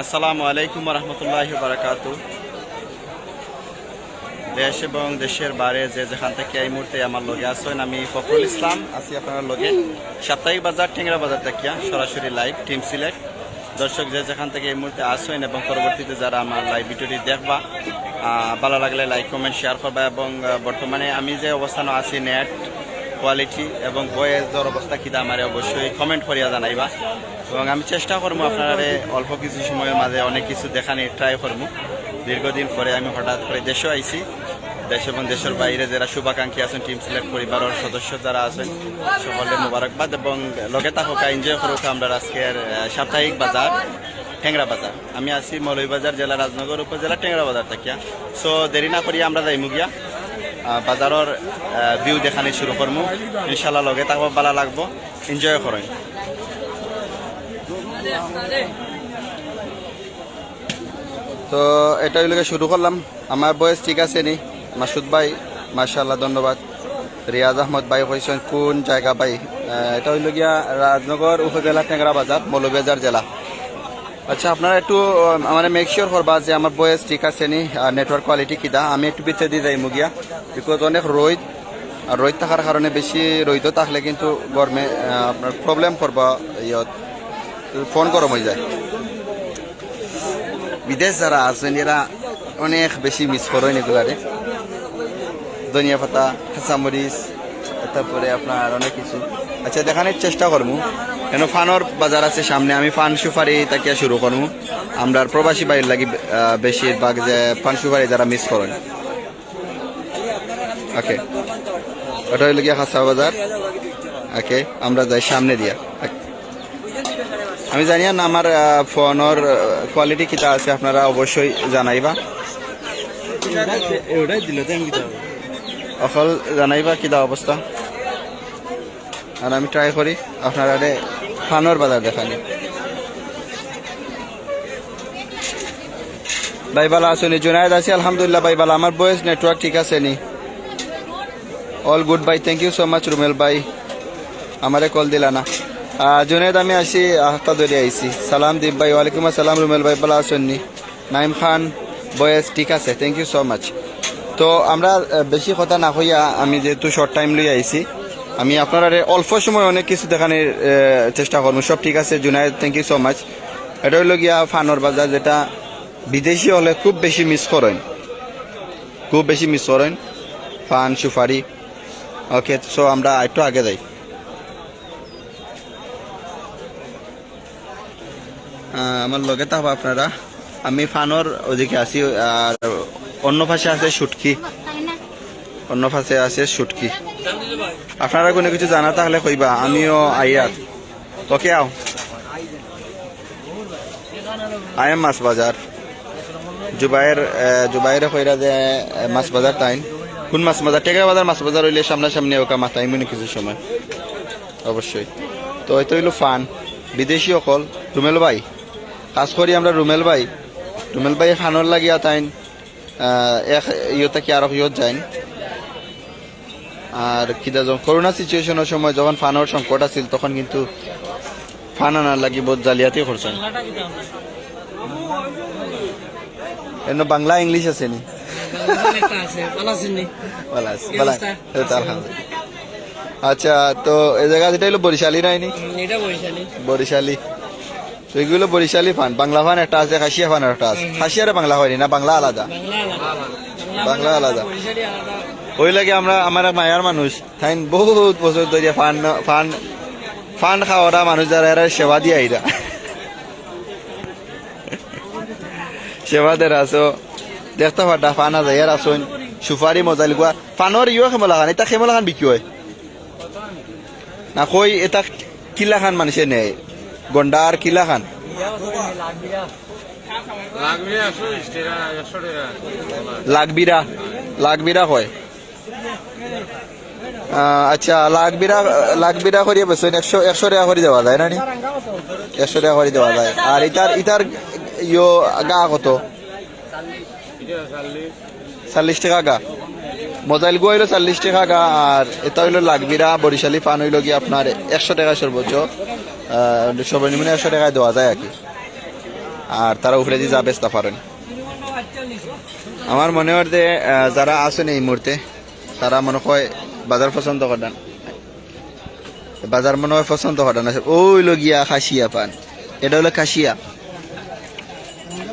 আসসালামু আলাইকুম রহমতুল্লাহ বারাকাতু দেশ এবং দেশের বাইরে যে যেখান থেকে এই মুহূর্তে আমার লগে আসেন আমি ফখরুল ইসলাম, আছি আপনার লগে। সাপ্তাহিক বাজার টেংরা বাজার থাকিয়া সরাসরি লাইভ টিম সিলেক্ট দর্শক যে যেখান থেকে এই মুহূর্তে আসেন এবং পরবর্তীতে যারা আমার লাইভ ভিডিওটি দেখবা ভালো লাগলে লাইক কমেন্ট শেয়ার করবা এবং বর্তমানে আমি যে অবস্থানে আছি নেট কোয়ালিটি এবং ভয়েসের অবস্থা কিনা আমার অবশ্যই কমেন্ট করিয়া জানাইবা। এবং আমি চেষ্টা করব আপনারা অল্প কিছু সময়ের মাঝে অনেক কিছু দেখানি ট্রাই করব দীর্ঘদিন পরে আমি হঠাৎ করে দেশে আইছি। দেশ এবং দেশের বাইরে যারা শুভাকাঙ্ক্ষী আছেন টিম সিলেক্ট পরিবারের সদস্য যারা আছেন সকলে মোবারকবাদ এবং লগে থাকা এনজয় করুক আমরা আজকের সাপ্তাহিক বাজার টেংরা বাজার। আমি আছি মৌলভীবাজার জেলা, রাজনগর উপজেলা টেংরা বাজার থাকিয়া। সো দেরি না করিয়া আমরা যাইমু গিয়া। বাজারের ভিউ দেখানি শুরু করব ইনশাল্লাহ লগে থাকব ভালো লাগবো। এনজয় করেন। তো এটা হইলে শুরু করলাম। আমার বয়স ঠিক আছে নি? মাসুদ ভাই মার্শাল্লাহ ধন্যবাদ। রিয়াজ আহমদ ভাই কইছেন কোন জায়গা ভাই? এটা হইল গিয়া রাজনগর উপজেলা টেংরা বাজার, মৌলভীবাজার জেলা। আচ্ছা আপনারা একটু মানে মেক শিওর করবা যে আমার বয়স ঠিক আছে নি নেটওয়ার্ক কোয়ালিটি কিটা আমি একটু পিছিয়ে দিয়ে যাই মুগিয়া বিকজ অনেক রোদ, আর রোদ থাকার কারণে বেশি রোদও থাকলে কিন্তু গরমে আপনার প্রবলেম করবা ইয়ত। ফোন গরম হয়ে যায়। বিদেশ যারা আছেন, এরা অনেক বেশি মিস করেন এগুলারে। ধনিয়া পাতা, কাঁচামরিচ, তারপরে আপনার অনেক কিছু। আচ্ছা দেখানোর চেষ্টা করব। কেন ফানর বাজার আছে সামনে, আমি ফান সুপারি তাকিয়া শুরু করব। আমরা প্রবাসী বাড়ির লাগি বেশিরভাগ যে ফান সুপারি যারা মিস করেন। ওকে ওটা হইল গিয়া খাসা বাজার। ওকে আমরা যাই সামনে দিয়া। আমি জানি না আমার ফোনের কোয়ালিটি কিটা আছে, আপনারা অবশ্যই জানাইবা। অকল জানাইবা কিটা অবস্থা। আর আমি ট্রাই করি, আপনারা ফানোর বাজার দেখানি। ভাই ভালো আসুনি জুনায়দ আছি, আলহামদুলিল্লাহ ভাই ভালো। আমার বয়েস নেটওয়ার্ক ঠিক আছে নি? All good bye thank you so much Rumel ভাই। আমারে কল দিলা না। জুনায়দ, আমি আসি আহতা ধরে আইছি। সালাম দীপ ভাই, ওয়ালাইকুম আসসালাম রুমেল ভাই, ভালো আসুননি নাইম খান বয়েস ঠিক আছে থ্যাংক ইউ সো মাচ তো আমরা বেশি কথা না হইয়া আমি যেহেতু শর্ট টাইম লই আইছি আমি আপনার অল্প সময় অনেক কিছু দেখানোর চেষ্টা করব। সব ঠিক আছে, Junaid thank you so much এটা হইল গিয়া ফানোর বাজার, যেটা বিদেশি হলে খুব বেশি মিস করেন। খুব বেশি মিস করেন। ফান, সুপারি। ওকে সো আমরা একটু আগে যাই। আমার লগে থাকব আপনারা। আমি ফানোর ওদিকে আছি, আর অন্য পাশে আছে সুটকি। অন্য পাশে আছে সুটকি। আপনারা কোনো কিছু জানা তাহলে কইবা আমিও আইয়ার। ওকে আও। আই এম মাছ বাজার। জুবাইর আহ, জুবাইরে কইরা যে মাছ বাজার তাইন। কোন মাছ বাজার? টেকা বাজার মাছ বাজার হইলে সামনাসামনি ওকা মাথায় মনে কিছু সময়। অবশ্যই। তো এটা হইল ফান। বিদেশি অকল। রুমেল ভাই? কাজ করি আমরা রুমেল ভাই। রুমেল ভাই খানোর লাগিয়া তাইন এক ইয়তে কি আরও ইয়ত যাইন? আর কিদা যখন করোনা সিচুয়েশনের সময় যখন ফানোর সংকট আছিল তখন কিন্তু ফান আনার লাগি বহুত জালিয়াতি করছেন। এনে বাংলা ইংলিশ আছে নি? নি। আচ্ছা তো এই জায়গা যেটা হলো বরিশালি এটা বৈশালী বরিশালি তো এগুলো বরিশালি ফান বাংলা ফান একটা আছে খাসিয়া ফান একটা আছে। খাসিয়ার বাংলা হয়নি না বাংলা আলাদা? বাংলা আলাদা। ওই লাগে আমরা আমার এক মায়ার মানুষ। তাই বহুত বছর ধরে ফান ফান ফান খাওয়ারা মানুষ যারা এরা সেবা দিয়ে আইরা সেবা দের আছো দেখতে পাটা ফান আছে এর আসুন সুপারি মজা লিখা ফানৰ ইও খেমলা খান এটা খেমলা খান বিক্রি হয় না? কই এটা কিলা খান মানুষে নেয় গন্ডার কিলা খান লাগবিরা লাগবিরা কয় আহ, আচ্ছা লাগবিরা লাগবিরা করিয়ে বেছেন একশো একশো টাকা করে দেওয়া যায় না? একশো টাকা করে দেওয়া যায়। আর ইতার ইতার ইয়ো গা কত? চাল্লিশ টাকা গা। মোজাইল গো হইল চল্লিশ টাকা গা আর এটা হইল লাগবিরা বরিশালি পান হইল কি আপনার একশো টাকা সর্বোচ্চ। সর্বনিম্ন একশো টাকায় দেওয়া যায় আর কি। আর তারা উপরে দিয়ে যা বেচতে পারেন। আমার মনে হয় যে যারা আছেন এই মুহূর্তে তারা মনে হয় বাজার পছন্দ করেন বাজার মনে হয় পছন্দ করেন ওই হলো গিয়া খাসিয়া পান। এটা হলো খাসিয়া।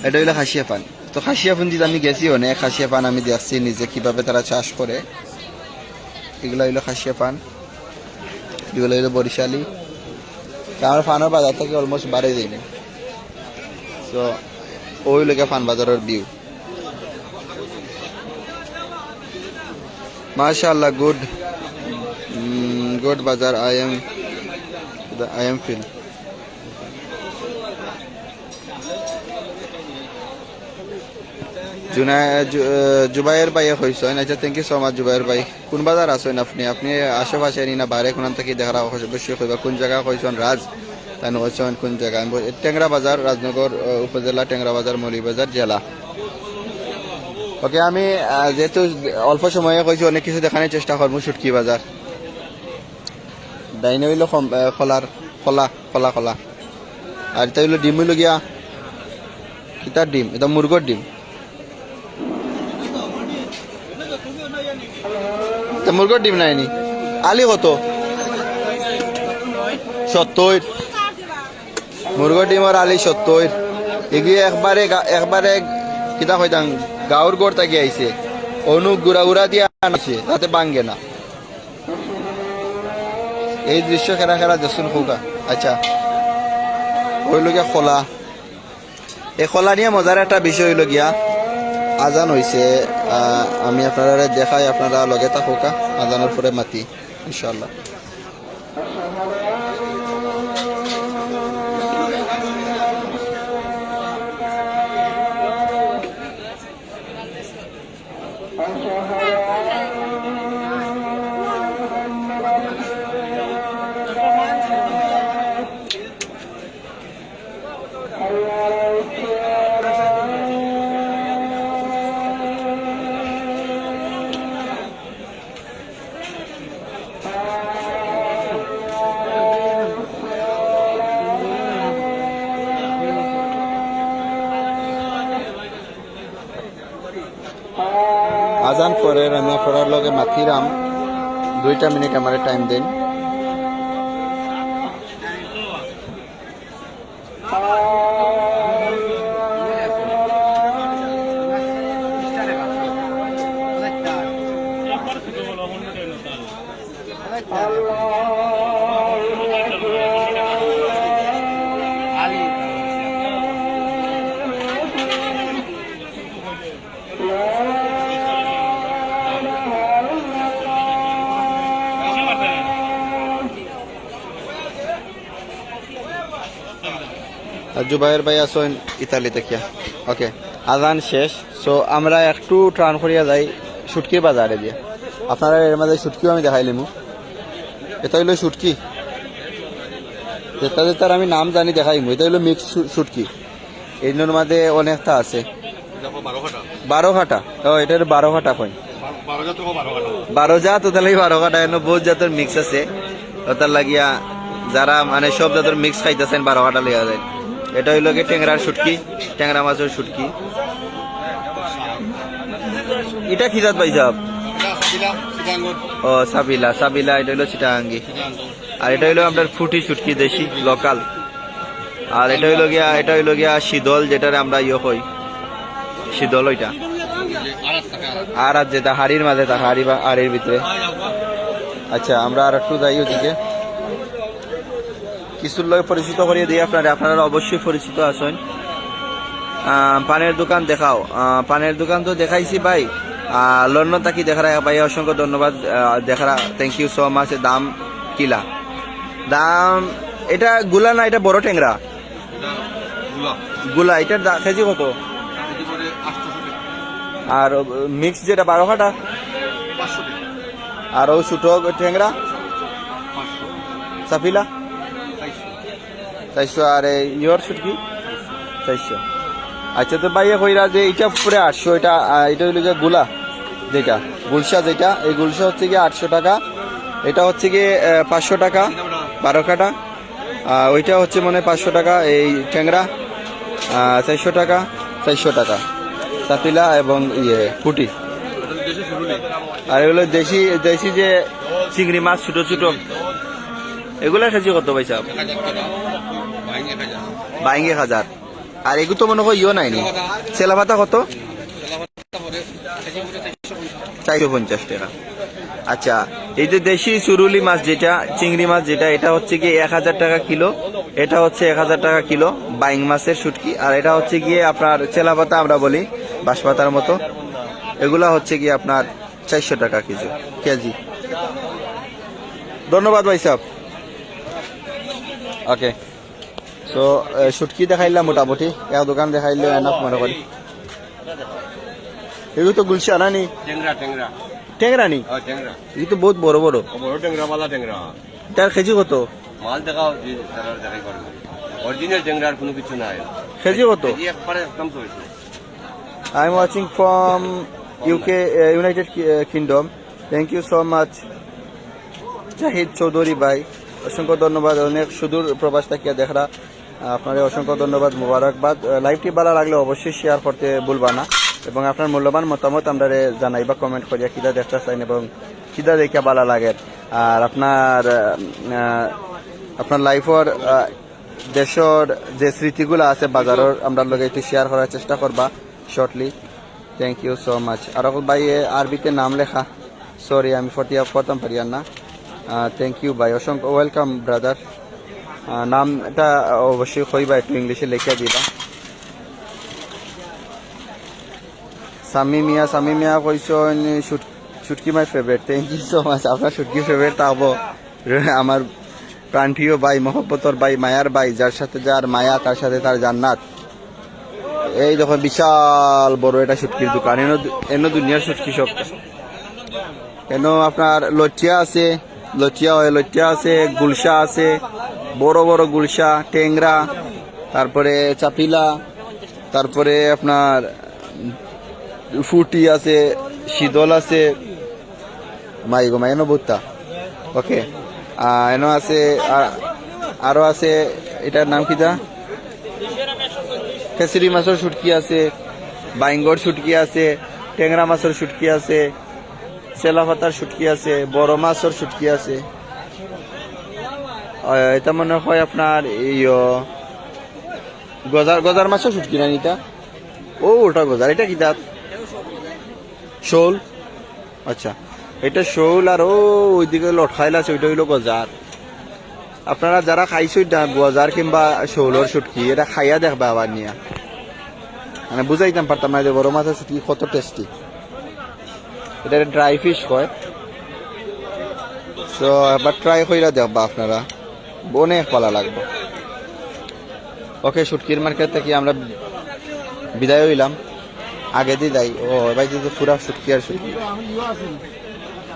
এটা হলো খাসিয়া পান। তো খাসিয়া পুঞ্জিতে আমি গেছি, অনেক খাসিয়া পান আমি দেখছি, নিজে কীভাবে তারা চাষ করে। এগুলো হইল খাসিয়া পান। এগুলো হইল বরিশালি। আমার ফানের বাজার থেকে অলমোস্ট বাড়ে যায়নি তো ওই লোকে ফান বাজারের ভিউ মাশাআল্লাহ গুড গুড বাজার I am I am feel Zubair ভাই হয়েছেন আচ্ছা thank you so much Zubair ভাই। কোন বাজার আছেন আপনি? আপনি আশেপাশে নি না বাইরে কোন থেকে দেখা অবশ্যই কইবা কোন জায়গা কইছেন রাজ তাই হয়েছেন কোন জায়গা? টেংরা বাজার, রাজনগর উপজেলা টেংরা বাজার মৌলিবাজার জেলা। ওকে আমি যেহেতু অল্প সময়ে কইছি অনেক কিছু দেখানোর চেষ্টা করব, সুটকি বাজার ডাইনে হইল খোলার খোলা খোলা খোলা। আর এটা হইল ডিম হইল গিয়া কিতার ডিম, এটা মুরগর ডিম। মুরগর ডিম নাইনি আলি কত? সত্তর মুরগর ডিমর আলি সত্তর এগিয়ে একবারে একবারে কিতা কইতাম গাঁৱৰ গড় তাকি আইছে। অনু গুড়া গুড়া দিয়ে আনছে, তাতে বাঙ্গে না। এই দৃশ্য খেলা খেলা দেচোন খোকা আচ্ছা ওইলগীয়া খোলা। এই খোলা নিয়ে মজার একটা বিষয় হইল গিয়া আজান হয়েছে আমি আপনারা দেখাই আপনারা লগে থাকুকা আজানের পরে মাতি ইনশাল্লাহ আজান পরে আমি করার লগে মাথিরাম দুইটা মিনিট আমার টাইম দিন। জুবাইর ভাই আসেন ইতালিতে কিয়া ওকে আজান শেষ। সো আমরা একটু ট্রান করিয়া যাই সুটকি বাজারে দিয়ে। আপনারা এর মাঝে সুটকিও আমি দেখাইলিমু এটা হইল সুটকি যেটা যেটার আমি নাম জানি দেখাইমু এটা হইল মিক্স সুটকি এইগুলোর মাঝে অনেকটা আছে। বারো ঘাটা ও, এটার বারো ঘাটা কই বারো জাত তাহলে বারো ঘাটা এনে বহুত জাতের মিক্স আছে। ওটার লাগিয়া যারা মানে সব জাতের মিক্স খাইতেছেন বারো ঘাটা লেগে যায়। এটা হইল গিয়ে ট্যাংরার শুটকি, ট্যাংরা মাছের শুটকি। এটা কি জাত ভাই সাহেব? ও, সাবিলা সাবিলা, এটা হইল চিটাঙ্গি। আর এটা হইল আপনার ফুটি শুটকি দেশি লোকাল আর এটা হইল গিয়া, এটা হইল গিয়া শীতল, যেটারে আমরা ইয়ে কই। শীতল ওইটা। আর আর যেটা হাড়ির মাঝে তা হাড়ি বা হাড়ির ভিতরে। আচ্ছা আমরা আর একটু যাই ওদিকে। কিছুর লগে পরিচিত করিয়ে দিই আপনারা। আপনারা অবশ্যই পরিচিত আছেন। পানের দোকান দেখাও। পানের দোকান তো দেখাইছি ভাই। লন্ডন থাকি দেখারা ভাই অসংখ্য ধন্যবাদ। দেখারা থ্যাংক ইউ সো মাচ দাম কিলা? দাম এটা গুলা না এটা বড় টেংরা গুলা এটার কেজি কত? আর মিক্স যেটা বারো কাটা আর ও ছোট টেংরা সাফিলা চারশো আর ইয়র শুটকি চারশো। আচ্ছা তো ভাইয়া কইরা যে এটা পুরে আটশো, এটা এটা হইল যে গুলা যেটা, গুলশা যেটা, এই গুলশা হচ্ছে গিয়ে আটশো টাকা, এটা হচ্ছে গিয়ে পাঁচশো টাকা, বারো কাটা ওইটা হচ্ছে মনে পাঁচশো টাকা, এই ট্যাংরা চারশো টাকা চারশো টাকা চাপিলা এবং ইয়ে পুটি। আর এগুলো দেশি দেশি যে চিংড়ি মাছ, ছোট ছোট, এগুলা কেজি কত পয়সা বাইং এক হাজার। আর এগুলো তো মনে হয় ইয়ে নাইনি। চেলা পাতা কত? চারশো পঞ্চাশ টাকা। আচ্ছা এই যে দেশি চুরুলি মাছ যেটা, চিংড়ি মাছ যেটা, এটা হচ্ছে গিয়ে এক হাজার টাকা কিলো। এটা হচ্ছে এক হাজার টাকা কিলো বাইং মাছের শুটকি। আর এটা হচ্ছে গিয়ে আপনার চেলা পাতা আমরা বলি, বাঁশপাতার মতো। এগুলা হচ্ছে গিয়ে আপনার চারশো টাকা কেজি কেজি। ধন্যবাদ ভাই সাহেব। ওকে তো শুটকি দেখাইলাম মোটামুটি এক দোকান দেখাইলে এনাফ মনে করি এগুলো তো গুলশা না নি টেংরা নি এগুলো তো বহুত বড় বড় তার কেজি কত মাল দেখাও দেখাই করবে অরিজিনাল টেংরার কোনো কিছু নাই কেজি কত এই একবারে একদম তো হয়েছে I am watching from UK United Kingdom thank you so much Zahid Chowdhury ভাই অসংখ্য ধন্যবাদ অনেক সুদূর প্রবাস থাকিয়া দেখরা আপনার অসংখ্য ধন্যবাদ, মুবারকবাদ। লাইভটি ভালো লাগলে অবশ্যই শেয়ার করতে ভুলবা না। এবং আপনার মূল্যবান মতামত আমরা জানাই বা কমেন্ট করিয়া কিদা দেখতে চাইন এবং কিদা দেখিয়া ভালো লাগে। আর আপনার আপনার লাইফর দেশর যে স্মৃতিগুলো আছে বাজারের, আমরা লগে একটু শেয়ার করার চেষ্টা করবা shortly thank you so much আর ভাই আরবিতে নাম লেখা। সরি আমি ফটিয়া পড়তাম পারি আর না। থ্যাংক ইউ ভাই। অসংখ্য ওয়েলকাম ব্রাদার নামটা অবশ্যই কইবা একটু ইংলিশে লিখে দিবা। সামি মিয়া সামি মিয়া শুটকি my favourite thank you so much আপনার শুটকি ফেভারিট তাহব আমার প্রাণপ্রিয় ভাই, মহব্বতর ভাই, মায়ার ভাই, যার সাথে যার মায়া, তার সাথে তার জান্নাত। এই দেখো, বিশাল বড় এটা শুটকির দোকান। এনো এনো দুনিয়ার শুটকি সব। এনো আপনার লটিয়া আছে, লটিয়া হয় লটিয়া আছে, গুলশা আছে। বড় বড় গুলশা, টেংরা, তারপরে চাপিলা, তারপরে আপনার ফুটি আছে, শীতল আছে। মাই গো, মাই, এনো বুত্তা ওকে। এনো আছে, আর- আরও আছে, এটার নাম কি দা খেসরি মাছের শুটকি আছে, বাইঙ্গর শুটকি আছে, টেংরা মাছের শুটকি আছে চেলা পাতার শুটকি আছে, বড় মাছের শুটকি আছে। এটা মনে হয় আপনার ও, গজার গজার মাছের শুটকি না নিতা? ও ওটা গজার। এটা কি দাঁত? শোল? আচ্ছা। এটা শোল আর ও ওইদিকে লটখাইল আছে ওইটা হইল গজার। আপনারা যারা খাইছো গজার কিংবা শোলর শুটকি এটা খাইয়া দেখবা আবার নিয়া। মানে বুঝাইতাম পারতাম না যে বড় মাছের শুটকি কত টেস্টি এটা ড্রাই ফিশ কয়। তো এবার ট্রাই কইরা দেখবা আপনারা। অনেক ভালো লাগবে। ওকে শুটকির মার্কেট থেকে আমরা বিদায় হইলাম। আগে দিয়ে যাই। ও, এবার যেহেতু পুরা শুটকি আর শুটকি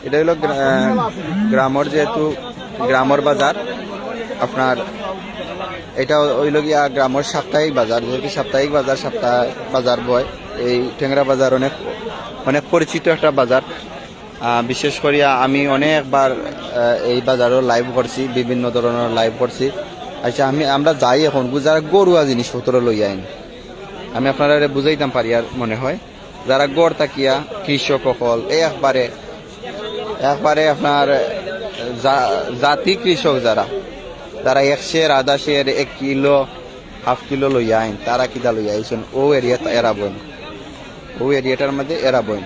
এটা হলো গ্রা- গ্রামর যেহেতু গ্রামর বাজার, আপনার এটা হইল গিয়া গ্রামের সাপ্তাহিক বাজার। যেহেতু সাপ্তাহিক বাজার, সপ্তাহ বাজার বয়। এই টেংরা বাজার অনেক অনেক পরিচিত একটা বাজার। বিশেষ করিয়া আমি অনেকবার এই বাজারও লাইভ করছি, বিভিন্ন ধরনের লাইভ করছি। আচ্ছা আমি আমরা যাই এখন যারা গরুয়া জিনিসপত্র লই আইন। আমি আপনারা বুঝাইতাম পারি, আর মনে হয়। যারা গড় তাকিয়া, কৃষক সকল, একবারে একবারে আপনার জাতি কৃষক যারা, তারা এক শের আধা শের এক কিলো, হাফ কিলো লইয়া আইন। তারা কিটা লইয়া আইছেন? ও এরিয়া এরা বইন। ও এরিয়াটার মধ্যে এরা বইন।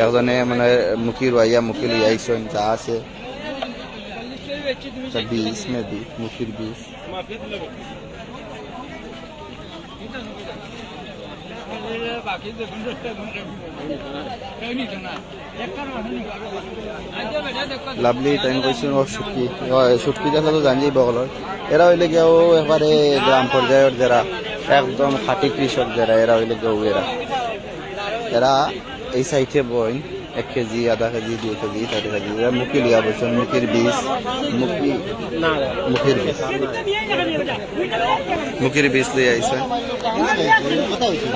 একজনে মানে মুখি রুয়াইয়া, মুখি লইয়া আইছেন যা আছে। তা বীজ মেবি মুখির বীজ লাভলি টাইম কৈছো ও সুটকি। সুটকি দেখা তো জানি বগলৰ এরা হইলে গিয়া ও এবারে গ্রাম পর্যায়ের যারা একদম খাঁটি কৃষক যারা এরা হইলে গিয়া এরা এরা এই সাইডে বই এক কেজি আধা কেজি দুই কেজি চারি কেজি এরা মুখি লিয়া বলছেন মুখির বীজ মুখি মুখির বীজ। মুখির বীজ লিয়ে আইছে।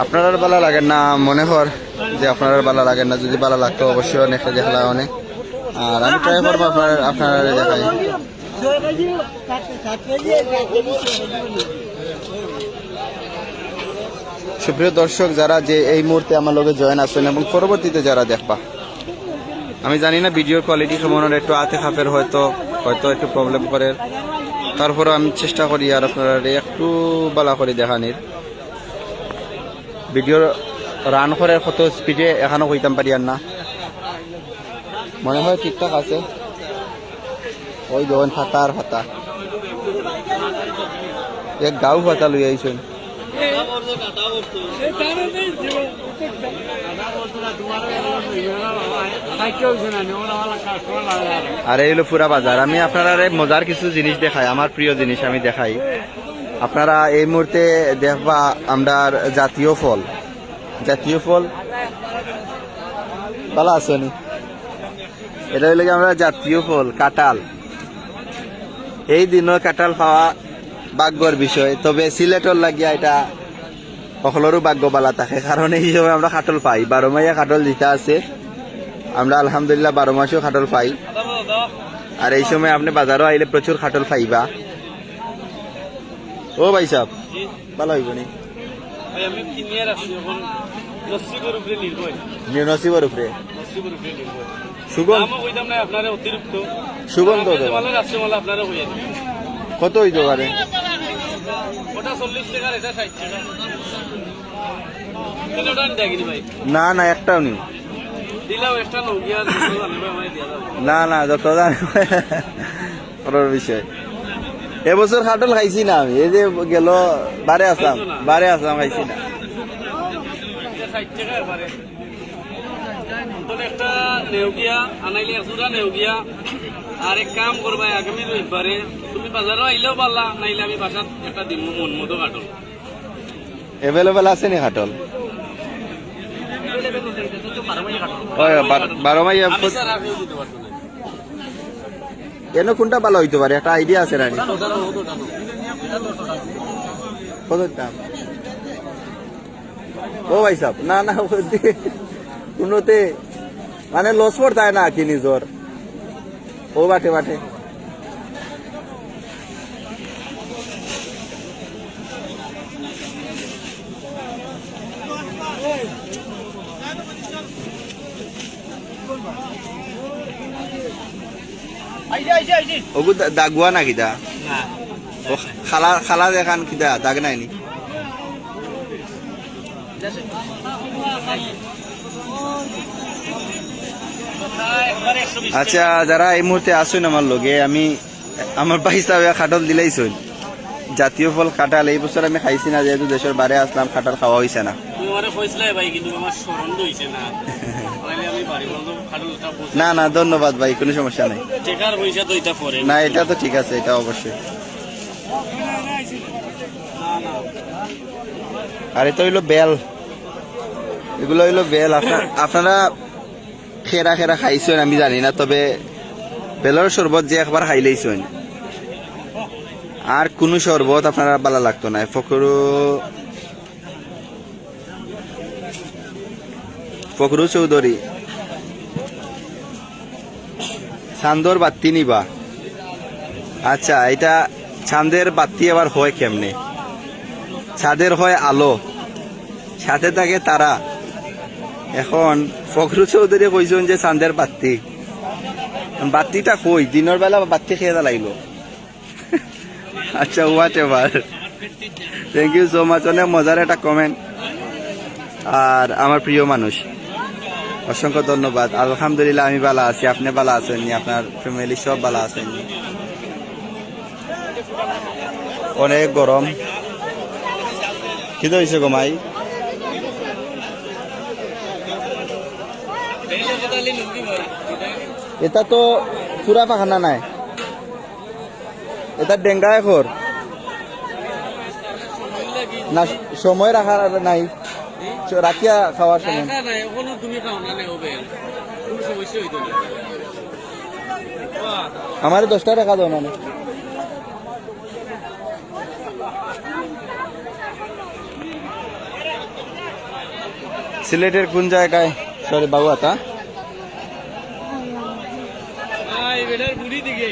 আপনার ভালো লাগে না মনে হর যে আপনার ভালো লাগে না যদি ভালো লাগতো অবশ্যই অনেক দেখলা অনেক। আর আমি ট্রাই করব আপনার আপনার দেখাই। সুপ্রিয় দর্শক, যারা যে এই মুহূর্তে আমার লগে জয়েন আছেন এবং পরবর্তীতে যারা দেখবা, আমি জানি না ভিডিওর কোয়ালিটি হলে একটু আতে খাপের হয়তো হয়তো একটু প্রবলেম করে। তারপরে আমি চেষ্টা করি আর আপনারা একটু বালা করে দেখানির। ভিডিওর রান করে কত স্পিডে এখানে কইতাম পারি আর না। মনে হয় ঠিকঠাক আছে। ওই যখন ফাতা আর ফাতা এক গাও ফাতা লই আইছেন। আর এই হলো পুরা বাজার। আমি আপনারা মজার কিছু জিনিস দেখাই, আমার প্রিয় জিনিস আমি দেখাই। আপনারা এই মুহূর্তে দেখবা আমরা জাতীয় ফল। জাতীয় ফল? ভালো আসনি এটা হইলে আমরা জাতীয় ফল, কাঁঠাল। এই দিনও কাঁঠাল পাওয়া ভাগ্যর বিষয়, তবে সিলেটর লাগিয়া এটা সকলেরও ভাগ্য বালা থাকে। কারণ এই সময় আমরা কাটল পাই। বারো মাইয়া কাটল দিতে আছে। আমরা আলহামদুলিল্লাহ বারো মাসেও খাটল পাই। আর এই সময় আপনি বাজারও আইলে প্রচুর খাটল পাইবা। ও ভাই সাহেব ভালো হইব নি? নসিবর উপরে সুগন্ধ কত হইতে পারে ওটা চল্লিশ টাকার এটা ষাট টাকা। তাহলে দেখিনি ভাই। না না একটাও যাব না না যত বিষয়। এবছর খাটল খাইছি না আমি। এই যে গেল বারে আসাম বারে আসাম খাইছি না। একটা নেউগিয়া আনাইলে একজোড়া নেউগিয়া। আর এক কাম করবা আগামী রবিবারে বাজারও আইলেও পারলা নাইলে আমি বাসাত একটা দিম মন মতো কাটল এভেলেবেল আছে নি বারো মাই না এনে কোনটা ভালো হইতে পারে একটা আইডিয়া আছে রানি। কত দাম ও ভাই সাহেব না না কোনোতে মানে লস পড়তায় না কি নিজর ও বাটে বাটে ওগু দাগুয়া না কিতা ও খালা খালা দেখান কিতা দাগ নাই নি? আচ্ছা যারা এই মুহূর্তে আসুন আমার লগে আমি আমার ভাই হিসাবে খাটল দিলেইছুন জাতীয় ফল কাঁঠাল এই বছর আমি খাইছি না যেহেতু দেশের বারে আসলাম কাঁঠাল খাওয়া হয়েছে না। না না ধন্যবাদ ভাই কোনো সমস্যা নাই। না এটা তো ঠিক আছে এটা অবশ্যই। আর এটা হইল বেল। এগুলো হইল বেল। আপনা- আপনারা খেরা খেরা খাইছেন আমি জানি না তবে বেলের শরবত যে একবার খাইলেইছেন আর কোনো শরবত আপনারা ভালো লাগতো না ফকরু ফকরু চৌধুরী। চান্দর বাত্তি নিবা আচ্ছা এটা চাঁদের বাতি আবার হয় কেমনে? ছাদের হয় আলো। সাথে থাকে তারা। এখন ফখরু চৌধুরী কইছেন যে চাঁদের বাতি। বাতিটা কই? দিনের বেলা বাতি খেয়ে লাগল আচ্ছা whatever thank you so much অনেক মজার একটা কমেন্ট আর আমার প্রিয় মানুষ। অসংখ্য ধন্যবাদ। আলহামদুলিল্লাহ, আমি ভালো আছি। আপনি ভালো আছেন? আপনার ফ্যামিলি সব ভালো আছেন অনেক গরম। কি হয়েছে গোমাই এটা তো পুরা পাখানা নাই। এটা ডেঙ্গা এখন না, সময় রাখার নাই। রাখিয়া খাওয়ার সময় টাকা নাই তুমি খাও না নেও কোনো সমস্যা হইতো না। আমার দশটা টাকা দাও না সিলেটের কোন জায়গায়? সরি বাবু আতা এই বেটার বুড়ি দিকে।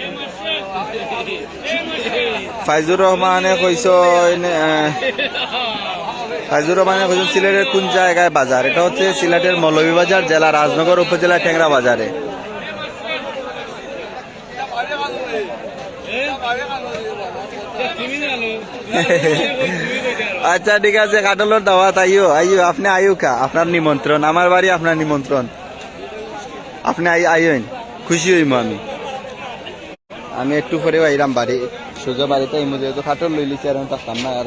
ফাইজুর রহমানে কইস ফাইজুর রহমানের কইছেন সিলেটের কোন জায়গায় বাজার? এটা হচ্ছে সিলেটের মৌলভীবাজার জেলা রাজনগর উপজেলা টেংরা বাজারে। আচ্ছা ঠিক আছে কাটলের দাওয়াত আইও আইও আপনি আইও কা আপনার নিমন্ত্রণ আমার বাড়ি আপনার নিমন্ত্রণ। আপনি আই আইন খুশি হইম আমি। আমি একটু পরে আইলাম বাড়ি সোজা বাড়িতে এই মধ্যে তো খাটল লই লিছি আর থাকতাম না আর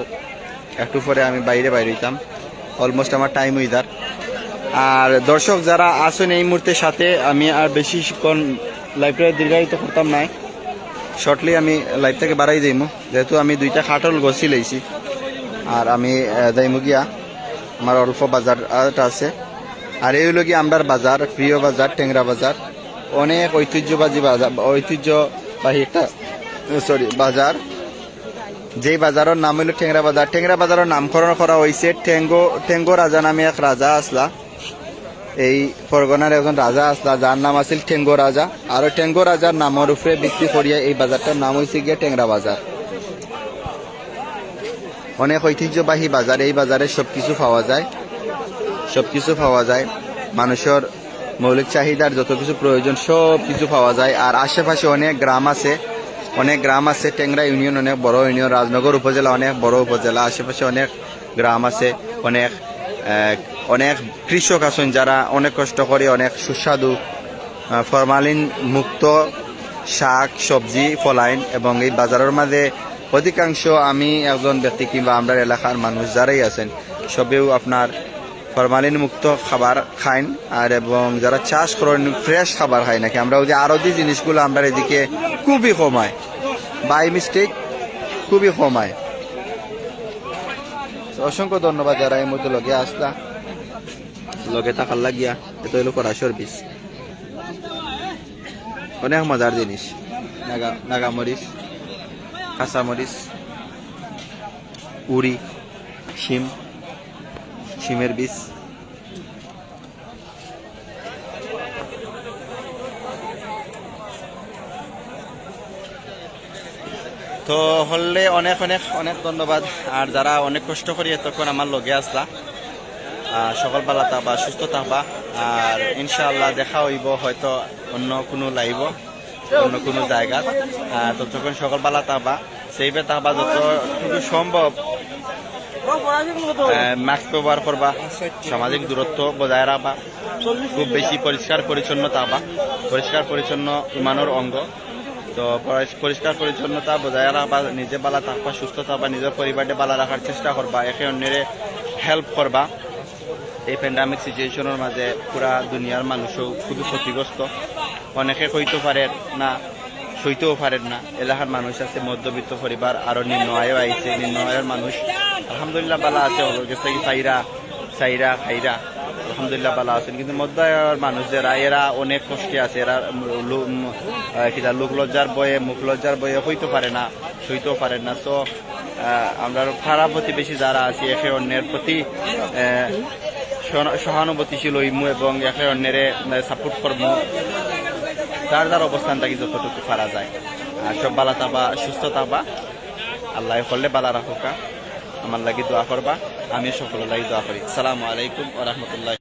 একটু পরে আমি বাইরে বাইরে হইতাম। অলমোস্ট আমার টাইম হইদার আর দর্শক যারা আছেন এই মুহূর্তের সাথে, আমি আর বেশিক্ষণ লাইফটা দীর্ঘায়িত করতাম নাই। শর্টলি আমি লাইফটাকে বাড়াই দিইমু যেহেতু আমি দুইটা খাটল গছি লইছি। আর আমি যাইমু গিয়া। আমার অল্প বাজার আরেকটা আছে। আর এই হলো আমরার বাজার, প্রিয় বাজার টেংরা বাজার। অনেক ঐতিহ্যবাহী বাজার, ঐতিহ্যবাহী একটা সরি বাজার। যেই বাজারের নাম হইল টেংরা বাজার টেংরা বাজারের নামকরণ করা হয়েছে টেঙ্গো টেঙ্গো রাজা নামে এক রাজা আসলা এই পরগনার একজন রাজা আসলা যার নাম আছিল টেঙ্গো রাজা আর টেঙ্গো রাজার নামের উপরে ভিত্তি করিয়া এই বাজারটার নাম হয়েছে গিয়ে টেংরা বাজার অনেক ঐতিহ্যবাহী বাজার এই বাজারে সবকিছু পাওয়া যায়। সবকিছু পাওয়া যায়। মানুষের মৌলিক চাহিদার যত কিছু প্রয়োজন সব কিছু পাওয়া যায়। আর আশেপাশে অনেক গ্রাম আছে। অনেক গ্রাম আছে, টেংরা ইউনিয়ন, অনেক বড় ইউনিয়ন, রাজনগর উপজেলা, অনেক বড় উপজেলা, আশেপাশে অনেক গ্রাম আছে, অনেক অনেক কৃষক আছেন যারা অনেক কষ্ট করে, অনেক সুস্বাদু ফরমালিন মুক্ত শাক, সবজি, ফলাইন এবং এই বাজারের মাঝে অধিকাংশ আমি একজন ব্যক্তি কিংবা আমরা এলাকার মানুষ যারাই আছেন, সবেও আপনার ফরমালিন মুক্ত খাবার খাইন, আর এবং যারা চাষ করেন ফ্রেশ খাবার খাই নাকি আমরা ওই যে আরতি জিনিসগুলো আমরা এদিকে খুবই কমায় বাই মিস্টেক খুবই কমায় অসংখ্য ধন্যবাদ যারা এই মধ্যে লগে আসলা। লগে থাকার লাগিয়া এত হইল করা সর্ভিস অনেক মজার জিনিস। নাগা, নাগামরিচ, কাঁচামরিচ, উড়ি, শিম। শিমের বীজ। তো হলে অনেক অনেক অনেক ধন্যবাদ। আর যারা অনেক কষ্ট করি তখন আমার লগে আসলা আহ, সকল ভালো থাকবা সুস্থ থাকবা আর ইনশাআল্লাহ দেখা হইব হয়তো অন্য কোনো লাইব অন্য কোনো জায়গা। ততক্ষণ সকল ভালো থাকবা সেইভাবে থাকবা যতটুকু সম্ভব। মাস্ক ব্যবহার করবা, সামাজিক দূরত্ব বজায় রাখবা, খুব বেশি পরিষ্কার পরিচ্ছন্ন থাকবা পরিষ্কার পরিচ্ছন্ন ইমানোর অঙ্গ। তো পরিষ- পরিষ্কার পরিচ্ছন্নতা বজায় রাখবা, নিজে বালা থাকবা সুস্থ থাকবা নিজের পরিবারকে বালা রাখার চেষ্টা করবা, একে অন্যের হেল্প করবা। এই প্যান্ডামিক সিচুয়েশনের মাঝে পুরা দুনিয়ার মানুষও খুবই ক্ষতিগ্রস্ত অনেকে কইতে পারে না সইতেও পারেন না। এলাকার মানুষ আছে, মধ্যবিত্ত পরিবার, আরও নিম্ন আয়ও আইছে নিম্ন আয়ের মানুষ। আলহামদুলিল্লাহ বালা আছে চাইরা চাইরা খাইরা আলহামদুলিল্লাহ বালা আছেন। কিন্তু মধ্য আয়ের মানুষ যারা এরা অনেক কষ্টে আছে। এরা কিটা লোক লজ্জার বয়ে, মুখ লজ্জার বয়ে হইতে পারে না, সইতেও পারেন না। তো আমরা খারাপ প্রতিবেশী যারা আছি, একে অন্যের প্রতি সহানুভূতিশীল হইমু এবং একে অন্যের সাপোর্ট করব যার যার অবস্থান থাকি যতটুকু ফারা যায়। আর সব বালা তাবা, সুস্থ তাবা। আল্লাহ করলে বালা রাখুকা। আমার লাগি দোয়া করবা। আমি সকলের লাগি দোয়া করি। সালামু আলাইকুম ও রহমতুল্লাহ।